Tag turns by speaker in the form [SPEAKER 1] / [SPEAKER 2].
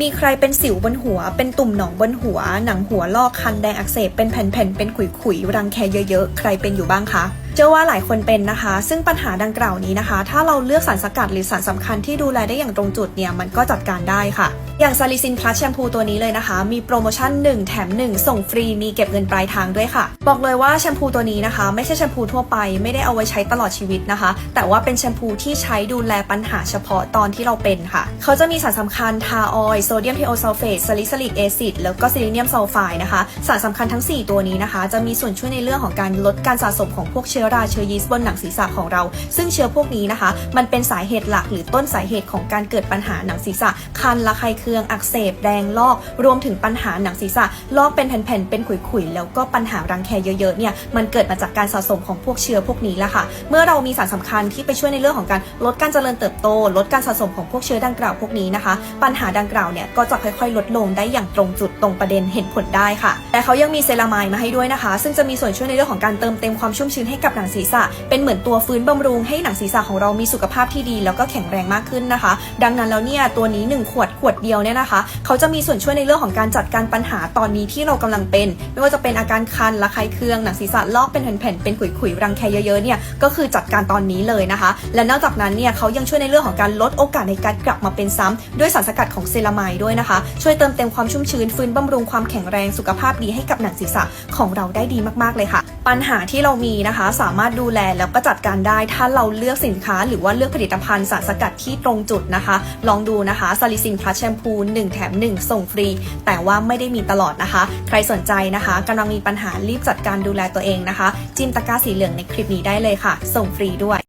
[SPEAKER 1] มีใครเป็นสิวบนหัว เป็นตุ่มหนองบนหัว หนังหัวลอกคันแดงอักเสบ เป็นแผ่นๆ เป็นขุยๆ รังแคเยอะๆ ใครเป็นอยู่บ้างคะเชื่อว่าหลายคนเป็นนะคะ ซึ่งปัญหาดังกล่าวนี้นะคะ ถ้าเราเลือกสารสกัดหรือสารสำคัญที่ดูแลได้อย่างตรงจุดเนี่ยมันก็จัดการได้ค่ะ อย่างซาลิซินพลัสแชมพูตัวนี้เลยนะคะ มีโปรโมชั่น 1 แถม 1 ส่งฟรีมีเก็บเงินปลายทางด้วยค่ะ บอกเลยว่าแชมพูตัวนี้นะคะ ไม่ใช่แชมพูทั่วไปไม่ได้เอาไว้ใช้ตลอดชีวิตนะคะ แต่ว่าเป็นแชมพูที่ใช้ดูแลปัญหาเฉพาะตอนที่เราเป็นค่ะ เขาจะมีสารสำคัญทาออยโซเดียมเทโอซัลเฟตซาลิซิลิกแอซิดแล้วก็ซิลิเนียมซัลไฟด์นะคะสารสำคัญทั้ง 4 ตัวนี้นะคะ จะมีส่วนช่วยในเรื่องของการลดการสะสมของพวกเชื้อื้อราเชื้อยีสต์บนหนังศีรษะของเรา ซึ่งเชื้อพวกนี้นะคะ มันเป็นสาเหตุหลักหรือต้นสาเหตุของการเกิดปัญหาหนังศีรษะ คันระคายเคืองอักเสบแดงลอก รวมถึงปัญหาหนังศีรษะลอกเป็นแผ่นๆเป็นขุยๆแล้วก็ปัญหารังแคเยอะๆเนี่ยมันเกิดมาจากการสะสมของพวกเชื้อพวกนี้แหละค่ะ เมื่อเรามีสารสำคัญที่ไปช่วยในเรื่องของการลดการเจริญเติบโต ลดการสะสมของพวกเชื้อดังกล่าวพวกนี้นะคะ ปัญหาดังกล่าวเนี่ยก็จะค่อยๆ ลดลงได้อย่างตรงจุดตรงประเด็นเห็นผลได้ค่ะ แต่เขายังมีเซรามายมาให้ด้วยนะคะ ซึ่งจะมีส่วนช่วยในเรื่องของการเติมเต็มความชุ่มชื้นให้กับหนังศีรษะ เป็นเหมือนตัวฟื้นบำรุงให้หนังศีรษะของเรามีสุขภาพที่ดี แล้วก็แข็งแรงมากขึ้นนะคะ ดังนั้นแล้วเนี่ยตัวนี้ 1 ขวดขวดเดียวเนี่ยนะคะ เขาจะมีส่วนช่วยในเรื่องของการจัดการปัญหาตอนนี้ที่เรากำลังเป็น ไม่ว่าจะเป็นอาการคันระคายเคืองหนังศีรษะลอกเป็นแผ่นๆเป็นขุยๆรังแคเยอะๆเนี่ยก็คือจัดการตอนนี้เลยนะคะ และนอกจากนั้นเนี่ยเขายังช่วยในเรื่องของการลดโอกาสในการกลับมาเป็นซ้ำด้วยสารสกัดของเซรามายด้วยนะคะ ช่วยเติมเต็มความชุ่มชื้นฟื้นบำรุงความแข็งแรงสุขภาพดีให้กับหนังศีรษะของเราได้ดีมากๆเลยค่ะ ปัญหาที่เรามีนะคะ สามารถดูแลแล้วก็จัดการได้ถ้าเราเลือกสินค้า หรือว่าเลือกผลิตภัณฑ์สารสกัดที่ตรงจุดนะคะ ลองดูนะคะซาลิซินพลัสแชมพู1 แถม 1 ส่งฟรี แต่ว่าไม่ได้มีตลอดนะคะ ใครสนใจนะคะกำลังมีปัญหารีบจัดการดูแลตัวเองนะคะ จิมตะกร้าสีเหลืองในคลิปนี้ได้เลยค่ะ ส่งฟรีด้วย